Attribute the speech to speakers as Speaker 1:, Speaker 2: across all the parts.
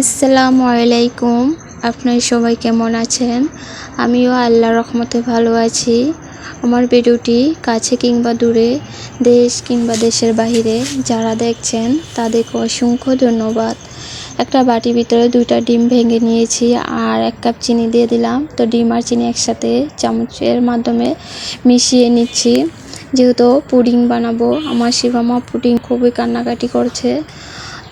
Speaker 1: আসসালামু আলাইকুম। আপনার সবাই কেমন আছেন? আমিও আল্লাহ রহমতে ভালো আছি। আমার ভিডিওটি কাছে কিংবা দূরে, দেশ কিংবা দেশের বাহিরে যারা দেখছেন, তাদেরকে অসংখ্য ধন্যবাদ। একটা বাটির ভিতরে দুইটা ডিম ভেঙে নিয়েছি আর এক কাপ চিনি দিয়ে দিলাম। তো ডিম আর চিনি একসাথে চামচের মাধ্যমে মিশিয়ে নিচ্ছি। যেহেতু পুডিং বানাবো, আমার শিবামা পুডিং খুবই কান্নাকাটি করছে।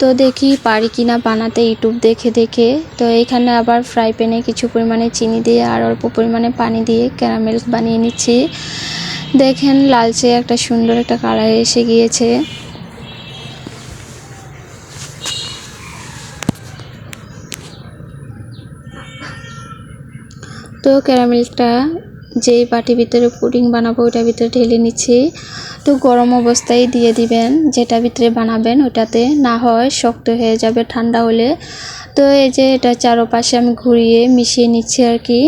Speaker 1: তো দেখি পারি কিনা বানাতে ইউটিউব দেখে দেখে। তো এখানে আবার ফ্রাই প্যানে কিছু পরিমাণে চিনি দিয়ে আর অল্প পরিমাণে পানি দিয়ে ক্যারামেল বানিয়ে নিচ্ছি। দেখেন লালচে একটা সুন্দর একটা কালার এসে গিয়েছে। তো ক্যারামেলটা যেই বাটির ভিতরে পুডিং বানাবো ওটার ভিতরে ঢেলে নিচ্ছি। তো গরম অবস্থায় দিয়ে দিবেন, যেটা ভিতরে বানাবেন ওটাতে। না হয় শক্ত হয়ে যাবে, ঠান্ডা হলে। তো এই যে এটা চারোপাশে আমি ঘুরিয়ে মিশিয়ে নিচ্ছি আর কি।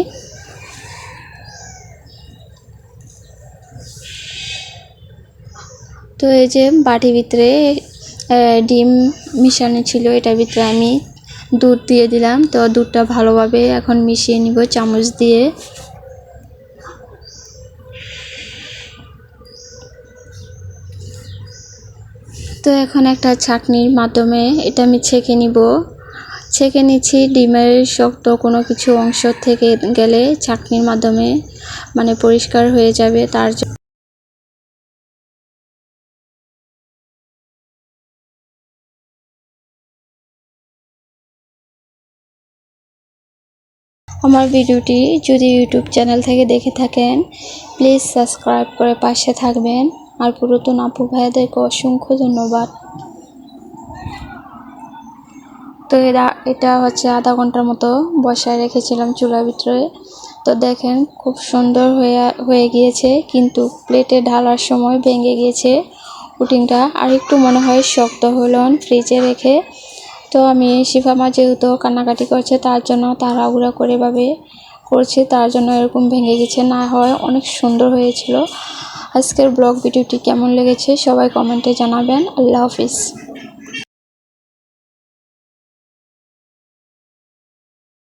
Speaker 1: তো এই যে বাটির ভিতরে ডিম মিশানো ছিল এটার ভিতরে আমি দুধ দিয়ে দিলাম। তো দুধটা ভালোভাবে এখন মিশিয়ে নিব চামচ দিয়ে। তো এখন একটা ছাঁকনির মাধ্যমে এটা আমি ছেঁকে নিব। ছেঁকে নিচ্ছি, ডিমের শক্ত কোনো কিছু অংশ থেকে গেলে ছাঁকনির মাধ্যমে মানে পরিষ্কার হয়ে যাবে, তার আমার ভিডিওটি যদি ইউটিউব চ্যানেল থেকে দেখে থাকেন প্লিজ সাবস্ক্রাইব করে পাশে থাকবেন। আর পুরাতন আপু ভাইয়াদেরকে অসংখ্য ধন্যবাদ। তো এরা, এটা হচ্ছে আধা ঘণ্টার মতো বসায় রেখেছিলাম চুলার ভিতরে। তো দেখেন খুব সুন্দর হয়ে হয়ে গিয়েছে, কিন্তু প্লেটে ঢালার সময় ভেঙে গিয়েছে পুটিংটা আর একটু মনে হয় শক্ত হলো ফ্রিজে রেখে। তো আমি শিফামা যেহেতু কান্নাকাটি করছে, তার জন্য তাড়াহুড়া করে এভাবে করছে, তার জন্য এরকম ভেঙে গেছে না হয় অনেক সুন্দর হয়েছিল। আজকের ব্লগ ভিডিওটি কেমন লেগেছে সবাই কমেন্টে জানাবেন। আল্লাহ হাফিজ।